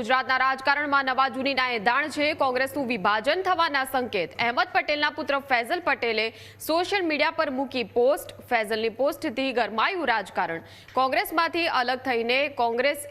ગુજરાતના રાજકારણમાં નવા જૂનીના એંધાણ છે. કોંગ્રેસનું વિભાજન થવાના સંકેત. અહેમદ પટેલના પુત્ર ફૈઝલ પટેલે સોશિયલ મીડિયા પર મૂકી પોસ્ટ. ફૈઝલની પોસ્ટથી ગરમાયું રાજકારણ. કોંગ્રેસમાંથી અલગ થઈને કોંગ્રેસ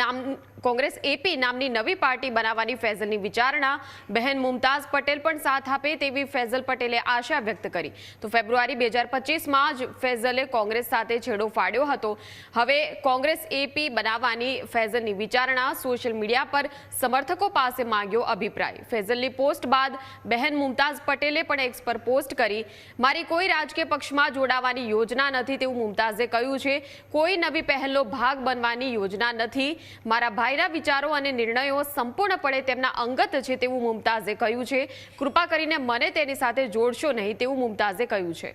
નામ કોંગ્રેસ એપી નામની નવી પાર્ટી બનાવવાની ફૈઝલની વિચારણા. બહેન મુમતાઝ પટેલ પણ સાથ આપે તેવી ફૈઝલ પટેલે આશા વ્યક્ત કરી. તો ફેબ્રુઆરી બે હજાર પચીસમાં જ ફૈઝલે કોંગ્રેસ સાથે છેડો ફાડ્યો હતો. હવે કોંગ્રેસ એપી બનાવવાની ફૈઝલની વિચારણા સોશિયલ મીડિયા પર સમર્થકો પાસે માંગ્યો અભિપ્રાય. ફૈઝલની પોસ્ટ બાદ બહેન મુમતાઝ પટેલે પણ એક્સ પર પોસ્ટ કરી, મારી કોઈ રાજકીય પક્ષમાં જોડાવાની યોજના નથી તેવું મુમતાઝે કહ્યું છે. કોઈ નવી પહેલનો ભાગ બનવાની યોજના નથી. મારા ભાઈના વિચારો અને નિર્ણયો સંપૂર્ણપણે તેમના અંગત છે તેવું મુમતાઝે કહ્યું છે. કૃપા કરીને મને તેની સાથે જોડશો નહીં તેવું મુમતાઝે કહ્યું છે.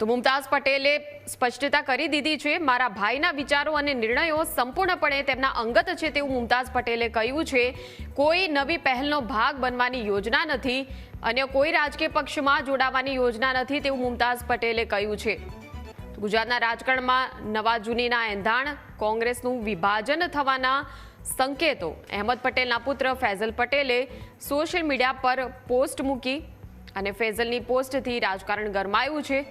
તો મુમતાઝ પટેલે સ્પષ્ટતા કરી દીધી છે, મારા ભાઈના વિચારો અને નિર્ણયો સંપૂર્ણપણે તેમના અંગત છે તેવું મુમતાઝ પટેલે કહ્યું છે. કોઈ નવી પહેલનો ભાગ બનવાની યોજના નથી, અન્ય કોઈ રાજકીય પક્ષમાં જોડાવાની યોજના નથી તેવું મુમતાઝ પટેલે કહ્યું છે. ગુજરાતના રાજકારણમાં નવા જૂનીના એંધાણ, કોંગ્રેસનું વિભાજન થવાના સંકેતો. અહેમદ પટેલના પુત્ર ફૈઝલ પટેલે સોશિયલ મીડિયા પર પોસ્ટ મૂકી અને ફૈઝલની પોસ્ટથી રાજકારણ ગરમાયું છે.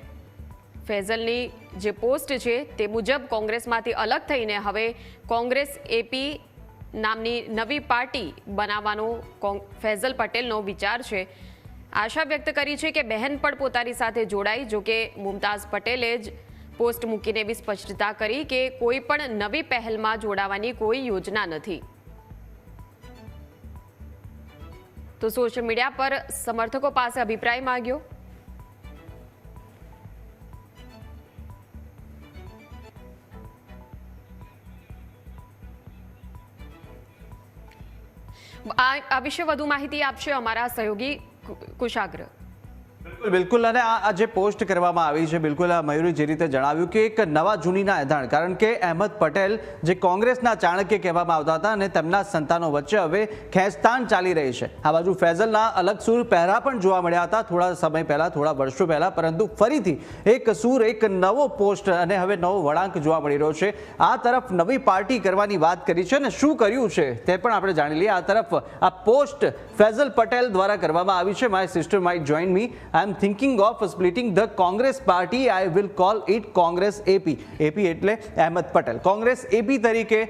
ફૈઝલની જે પોસ્ટ છે તે મુજબ કોંગ્રેસમાંથી અલગ થઈને હવે કોંગ્રેસ એપી નામની નવી પાર્ટી બનાવવાનો ફૈઝલ પટેલનો વિચાર છે. આશા વ્યક્ત કરી છે કે બહેન પણ પોતાની સાથે જોડાઈ જોકે મુમતાઝ પટેલે જ પોસ્ટ મૂકીને એવી સ્પષ્ટતા કરી કે કોઈ પણ નવી પહેલમાં જોડાવાની કોઈ યોજના નથી. તો સોશિયલ મીડિયા પર સમર્થકો પાસે અભિપ્રાય માંગ્યો. આ વિશે વધુ માહિતી આપશે અમારા સહયોગી કુશાગ્ર. બિલકુલ બિલકુલ. અને આ જે પોસ્ટ કરવામાં આવી છે, બિલકુલ, આ મયુરી જે રીતે જણાવ્યું કે એક નવા જૂનીના એધાણ, કારણ કે અહેમદ પટેલ જે કોંગ્રેસના ચાણક્ય કહેવામાં આવતા હતા અને તેમના સંતાનો વચ્ચે હવે ખેંચતાણ ચાલી રહી છે. આ બાજુ ફેઝલના અલગ સૂર પહેરા પણ જોવા મળ્યા હતા થોડા સમય પહેલા, થોડા વર્ષો પહેલા, પરંતુ ફરીથી એક સૂર, એક નવો પોસ્ટ અને હવે નવો વળાંક જોવા મળી રહ્યો છે. આ તરફ નવી પાર્ટી કરવાની વાત કરી છે અને શું કર્યું છે તે પણ આપણે જાણી લઈએ. આ તરફ આ પોસ્ટ ફેઝલ પટેલ દ્વારા કરવામાં આવી છે. My sister my join me. I am thinking of splitting the Congress party I will call it Congress AP AP એટલે અહેમદ પટેલ કોંગ્રેસ એપી તરીકે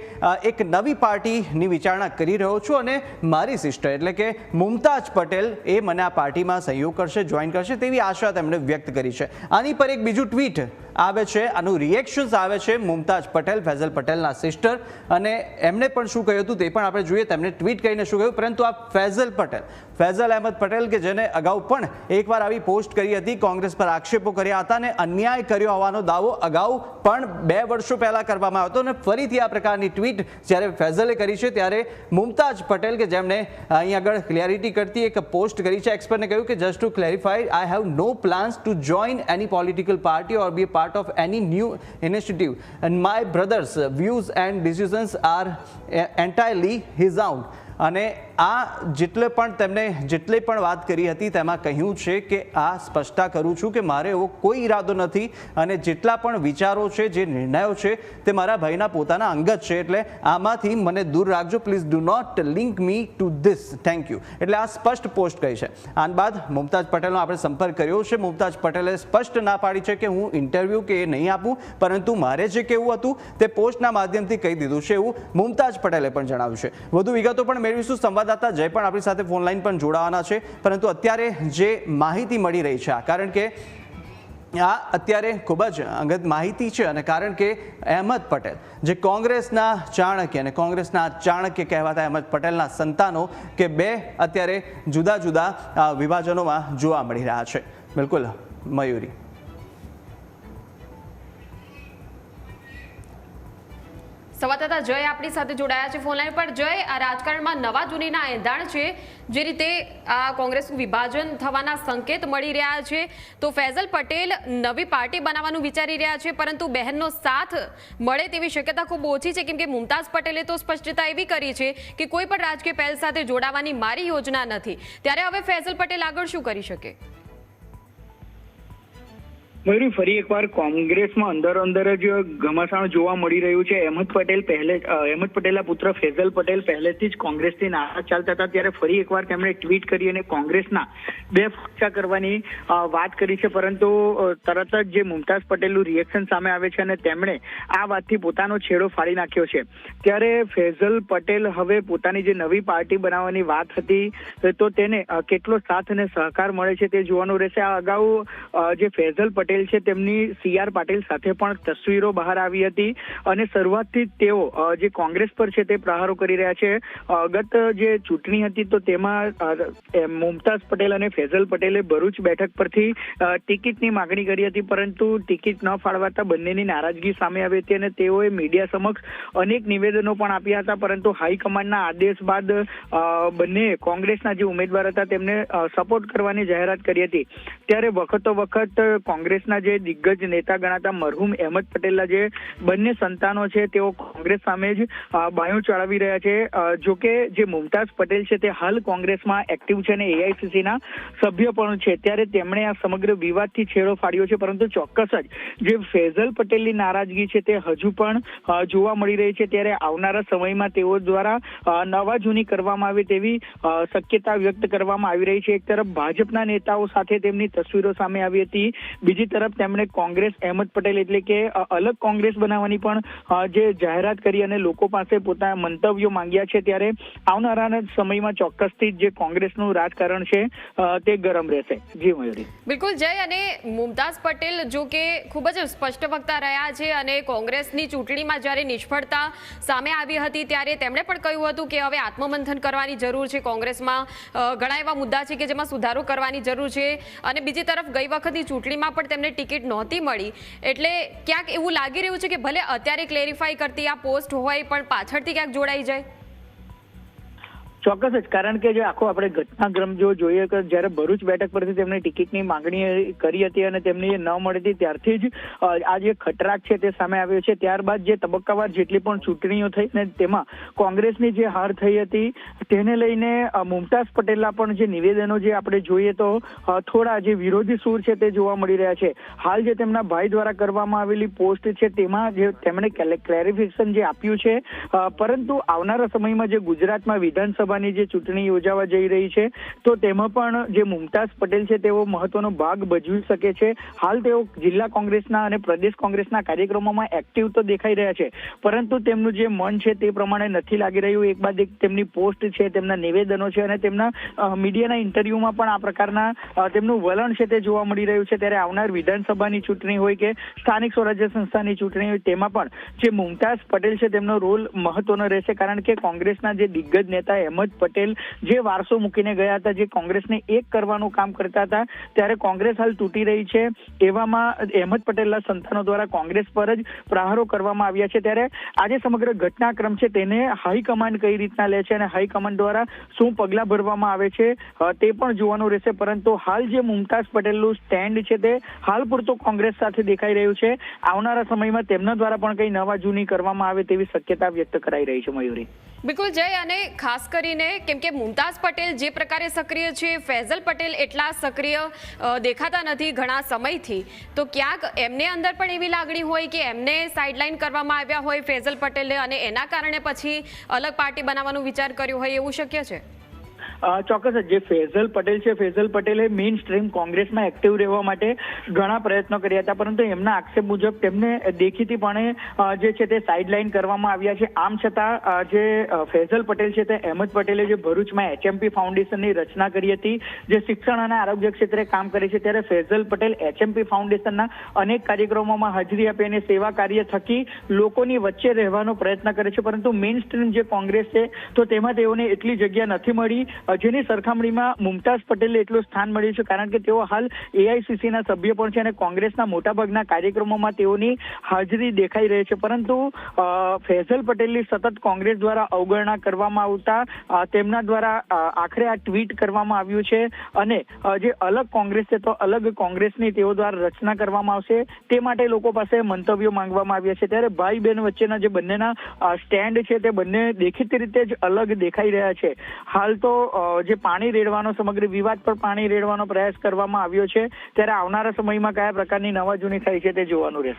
એક નવી પાર્ટીની વિચારણા કરી રહ્યો છું અને મારી સિસ્ટર એટલે કે મુમતાજ પટેલ એ મને આ પાર્ટીમાં સહયોગ કરશે, જોઈન કરશે તેવી આશા તેમણે વ્યક્ત કરી છે. આની પર એક બીજું ટ્વીટ આવે છે. આનું રિએક્શન્સ આવે છે મુમતાજ પટેલ, ફૈઝલ પટેલના સિસ્ટર અને એમણે પણ શું કહ્યું હતું તે પણ આપણે જોઈએ. તેમને ટ્વીટ કરીને શું કહ્યું? પરંતુ આ ફૈઝલ પટેલ, ફૈઝલ અહેમદ પટેલ કે જેને અગાઉ પણ એકવાર આવી પોસ્ટ કરી હતી, કોંગ્રેસ પર આક્ષેપો કર્યા હતા અને અન્યાય કર્યો હોવાનો દાવો અગાઉ પણ બે વર્ષો પહેલાં કરવામાં આવ્યો હતો. અને ફરીથી આ પ્રકારની ટ્વીટ જ્યારે ફૈઝલે કરી છે ત્યારે મુમતાજ પટેલ કે જેમણે અહીં આગળ ક્લિયરિટી કરતી એક પોસ્ટ કરી છે. એક્સપર્ટને કહ્યું કે just to clarify I have no plans to join any political party or be part part of any new initiative. And my brother's views and decisions are eh, entirely his own. અને આ જેટલે પણ તેમણે જેટલી પણ વાત કરી હતી તેમાં કહ્યું છે કે આ સ્પષ્ટતા કરું છું કે મારે એવો કોઈ ઈરાદો નથી અને જેટલા પણ વિચારો છે, જે નિર્ણયો છે, તે મારા ભાઈના પોતાના અંગત છે. એટલે આમાંથી મને દૂર રાખજો. Please do not link me to this thank you એટલે આ સ્પષ્ટ પોસ્ટ કહી છે? આન બાદ મુમતાજ પટેલનો આપણે સંપર્ક કર્યો છે. મુમતાજ પટેલે સ્પષ્ટ ના પાડી છે કે હું ઇન્ટરવ્યૂ કે એ નહીં આપું, પરંતુ મારે જે કેવું હતું તે પોસ્ટના માધ્યમથી કહી દીધું છે એવું મુમતાજ પટેલે પણ જણાવ્યું છે. વધુ વિગતો પણ મેળવીશું. સંવાદદાતા જય પણ આપણી સાથે ફોન લાઈન પણ જોડાવાના છે. પરંતુ અત્યારે જે માહિતી મળી રહી છે કારણ કે આ અત્યારે ખૂબ જ અંગત માહિતી છે અને કારણ કે અહેમદ પટેલ, જે કોંગ્રેસના ચાણક્ય અને કોંગ્રેસના ચાણક્ય કહેવાતા અહેમદ પટેલના સંતાનો કે બે અત્યારે જુદા જુદા વિભાજનોમાં જોવા મળી રહ્યા છે. બિલકુલ, મયુરી. સંવાદદાતા જય આપણી સાથે જોડાયા છે ફોનલાઈન પર. જય, આ રાજકારણમાં નવા જૂનીના એંધાણ છે, જે રીતે આ કોંગ્રેસનું વિભાજન થવાના સંકેત મળી રહ્યા છે. તો ફૈઝલ પટેલ નવી પાર્ટી બનાવવાનું વિચારી રહ્યા છે, પરંતુ બહેનનો સાથ મળે તેવી શક્યતા ખૂબ ઓછી છે. કેમ કે મુમતાઝ પટેલે તો સ્પષ્ટતા એવી કરી છે કે કોઈ પણ રાજકીય પહેલ સાથે જોડાવાની મારી યોજના નથી. ત્યારે હવે ફૈઝલ પટેલ આગળ શું કરી શકે? મયુરી ફરી એકવાર કોંગ્રેસમાં અંદર અંદર જ ઘમાસાણ જોવા મળી રહ્યું છે. અહેમદ પટેલ પહેલે અહેમદ પટેલના પુત્ર ફેઝલ પટેલ પહેલેથી જ કોંગ્રેસથી નારાજ ચાલતા હતા. ત્યારે ફરી એકવાર તેમણે ટ્વીટ કરી અને કોંગ્રેસના બે ફક્ષા કરવાની વાત કરી છે. પરંતુ તરત જ જે મુમતાઝ પટેલનું રિએક્શન સામે આવે છે અને તેમણે આ વાતથી પોતાનો છેડો ફાડી નાખ્યો છે. ત્યારે ફેઝલ પટેલ હવે પોતાની જે નવી પાર્ટી બનાવવાની વાત હતી, તો તેને કેટલો સાથ અને સહકાર મળે છે તે જોવાનું રહેશે. આ અગાઉ જે ફેઝલ પટેલ છે, તેમની સી આર પાટીલ સાથે પણ તસવીરો બહાર આવી હતી અને શરૂઆતથી તેઓ જે કોંગ્રેસ પર છે તે પ્રહારો કરી રહ્યા છે. ગત જે ચૂંટણી હતી તો તેમાં મુમતાઝ પટેલ અને ફેઝલ પટેલે ભરૂચ બેઠક પરથી ટિકિટની માગણી કરી હતી, પરંતુ ટિકિટ ન ફાળવાતા બંનેની નારાજગી સામે આવી હતી અને તેઓએ મીડિયા સમક્ષ અનેક નિવેદનો પણ આપ્યા હતા, પરંતુ હાઈકમાન્ડના આદેશ બાદ બંને કોંગ્રેસના જે ઉમેદવાર હતા તેમને સપોર્ટ કરવાની જાહેરાત કરી હતી. ત્યારે વખતો વખત કોંગ્રેસના જે દિગ્ગજ નેતા ગણાતા મરહુમ અહેમદ પટેલના જે બંને સંતાનો છે, તેઓ કોંગ્રેસ સામે જ બાયું ચડાવી રહ્યા છે. જો કે જે મુમતાઝ પટેલ છે, તે હાલ કોંગ્રેસમાં એક્ટિવ છે અને એઆઈસીસીના સભ્ય પણ છે. ત્યારે તેમણે આ સમગ્ર વિવાદથી છેડો ફાડ્યો છે, પરંતુ ચોક્કસ જ જે ફેઝલ પટેલની નારાજગી છે, તે હજુ પણ જોવા મળી રહી છે. ત્યારે આવનારા સમયમાં તેઓ દ્વારા નવા જૂની કરવામાં આવે તેવી શક્યતા વ્યક્ત કરવામાં આવી રહી છે. એક તરફ ભાજપના નેતાઓ સાથે તેમની તસવીરો સામે આવી હતી. બીજી તરફ તેમણે કોંગ્રેસ અહેમદ પટેલ એટલે કે અલગ કોંગ્રેસ બનાવવાની પણ જે જાહેરાત કરી અને લોકો પાસે પોતાના મંતવ્યો માંગ્યા છે ત્યારે આવનારા સમયમાં ચોક્કસથી જે કોંગ્રેસનું રાજકારણ છે તે ગરમ રહેશે. જી મયુરી. બિલકુલ, જય અને મુમતાઝ પટેલ જો કે ખૂબ જ સ્પષ્ટ વક્તા રહ્યા છે અને કોંગ્રેસની ચૂંટણીમાં જ્યારે નિષ્ફળતા સામે આવી હતી ત્યારે તેમણે પણ કહ્યું હતું કે હવે આત્મમંથન કરવાની જરૂર છે કોંગ્રેસમાં. ઘણા એવા મુદ્દા છે કે જેમાં સુધારો કરવાની જરૂર છે અને બીજી તરફ ગઈ વખતની ચૂંટણીમાં પણ તેમને ટિકિટ નહોતી મળી. એટલે ક્યાંક એવું લાગી રહ્યું છે કે ભલે અત્યારે ક્લેરિફાઈ કરતી આ પોસ્ટ હોય પણ પાછળથી ક્યાંક જોડાઈ જાય. ચોક્કસ જ. કારણ કે જે આખો આપણે ઘટનાક્રમ જો જોઈએ કે જ્યારે ભરૂચ બેઠક પરથી તેમણે ટિકિટની માંગણી કરી હતી અને તેમને ન મળી હતી, ત્યારથી જ આ જે ખટરાક છે તે સામે આવ્યો છે. ત્યારબાદ જે તબક્કાવાર જેટલી પણ ચૂંટણીઓ થઈ અને તેમાં કોંગ્રેસની જે હાર થઈ હતી, તેને લઈને મુમતાઝ પટેલના પણ જે નિવેદનો જે આપણે જોઈએ તો થોડા જે વિરોધી સૂર છે તે જોવા મળી રહ્યા છે. હાલ જે તેમના ભાઈ દ્વારા કરવામાં આવેલી પોસ્ટ છે તેમાં જે તેમણે ક્લેરિફિકેશન જે આપ્યું છે પરંતુ આવનારા સમયમાં જે ગુજરાતમાં વિધાનસભાની જે ચૂંટણી યોજાવા જઈ રહી છે, તો તેમાં પણ જે મુમતાઝ પટેલ છે, તેઓ મહત્વનો ભાગ ભજવી શકે છે. હાલ તેઓ જિલ્લા કોંગ્રેસના અને પ્રદેશ કોંગ્રેસના કાર્યક્રમોમાં એક્ટિવ તો દેખાઈ રહ્યા છે, પરંતુ તેમનું જે મન છે, તે પ્રમાણે નથી લાગી રહ્યું. એક બાદ એક તેમની પોસ્ટ છે, તેમના નિવેદનો છે અને તેમના મીડિયાના ઇન્ટરવ્યુમાં પણ આ પ્રકારના તેમનું વલણ છે, તે જોવા મળી રહ્યું છે. ત્યારે આવનાર વિધાનસભાની ચૂંટણી હોય કે સ્થાનિક સ્વરાજ્ય સંસ્થાની ચૂંટણી હોય, તેમાં પણ જે મુમતાઝ પટેલ છે, તેમનો રોલ મહત્વનો રહેશે. કારણ કે કોંગ્રેસના જે દિગ્ગજ નેતા અહેમદ પટેલ જે વારસો મૂકીને ગયા હતા, જે કોંગ્રેસને એક કરવાનું કામ કરતા હતા, ત્યારે કોંગ્રેસ હાલ તૂટી રહી છે. એવામાં અહેમદ પટેલના સંતાનો દ્વારા કોંગ્રેસ પર જ પ્રહારો કરવામાં આવ્યા છે. ત્યારે આજે સમગ્ર ઘટનાક્રમ છે તેને હાઈકમાન્ડ કઈ રીતના લે છે અને હાઈકમાન્ડ દ્વારા શું પગલાં ભરવામાં આવે છે તે પણ જોવાનું રહેશે. પરંતુ હાલ જે મુમતાઝ પટેલનું સ્ટેન્ડ છે તે હાલ પૂરતો કોંગ્રેસ સાથે દેખાઈ રહ્યું છે. આવનારા સમયમાં તેમના દ્વારા પણ કંઈ નવા જૂની કરવામાં આવે તેવી શક્યતા વ્યક્ત કરાઈ રહી છે મયુરી. બિલકુલ જય અને ખાસ કરીને કેમ કે મુમતાઝ પટેલ જે પ્રકારે સક્રિય છે, ફૈઝલ પટેલ એટલા સક્રિય દેખાતા નથી ઘણા સમયથી. તો ક્યાંક એમને અંદર પણ એવી લાગણી હોય કે એમને સાઇડલાઇન કરવામાં આવ્યા હોય ફૈઝલ પટેલે અને એના કારણે પછી અલગ પાર્ટી બનાવવાનો વિચાર કર્યો હોય એવું શક્ય છે? ચોક્કસ, જ ફેઝલ પટેલ છે, ફેઝલ પટેલે મેઇન સ્ટ્રીમ કોંગ્રેસમાં એક્ટિવ રહેવા માટે ઘણા પ્રયત્નો કર્યા હતા, પરંતુ એમના આક્ષેપ મુજબ તેમને દેખીતીપણે જે છે તે સાઇડલાઇન કરવામાં આવ્યા છે. આમ છતાં જે ફેઝલ પટેલ છે તે અહેમદ પટેલે જે ભરૂચમાં એચએમપી ફાઉન્ડેશનની રચના કરી હતી, જે શિક્ષણ અને આરોગ્ય ક્ષેત્રે કામ કરે છે, ત્યારે ફેઝલ પટેલ એચએમપી ફાઉન્ડેશનના અનેક કાર્યક્રમોમાં હાજરી આપી અને સેવા કાર્ય થકી લોકોની વચ્ચે રહેવાનો પ્રયત્ન કરે છે. પરંતુ મેઇન સ્ટ્રીમ જે કોંગ્રેસ છે, તો તેમાં તેઓને એટલી જગ્યા નથી મળી જેની સરખામણીમાં મુમતાઝ પટેલને એટલું સ્થાન મળ્યું છે, કારણ કે તેઓ હાલ એઆઈસીસીના સભ્ય પણ છે અને કોંગ્રેસના મોટાભાગના કાર્યક્રમોમાં તેઓની હાજરી દેખાઈ રહી છે. પરંતુ ફૈઝલ પટેલની સતત કોંગ્રેસ દ્વારા અવગણના કરવામાં આવતા તેમના દ્વારા આખરે આ ટ્વીટ કરવામાં આવ્યું છે અને જે અલગ કોંગ્રેસ છે તો અલગ કોંગ્રેસની તેઓ દ્વારા રચના કરવામાં આવશે. તે માટે લોકો પાસે મંતવ્યો માંગવામાં આવ્યા છે. ત્યારે ભાઈ બહેન વચ્ચેના જે બંનેના સ્ટેન્ડ છે તે બંને દેખીતી રીતે જ અલગ દેખાઈ રહ્યા છે. હાલ તો જે પાણી રેડવાનો સમગ્ર વિવાદ પર પાણી રેડવાનો પ્રયાસ કરવામાં આવ્યો છે, ત્યારે આવનારા સમયમાં કયા પ્રકારની નવા જૂની થાય છે તે જોવાનું રહેશે.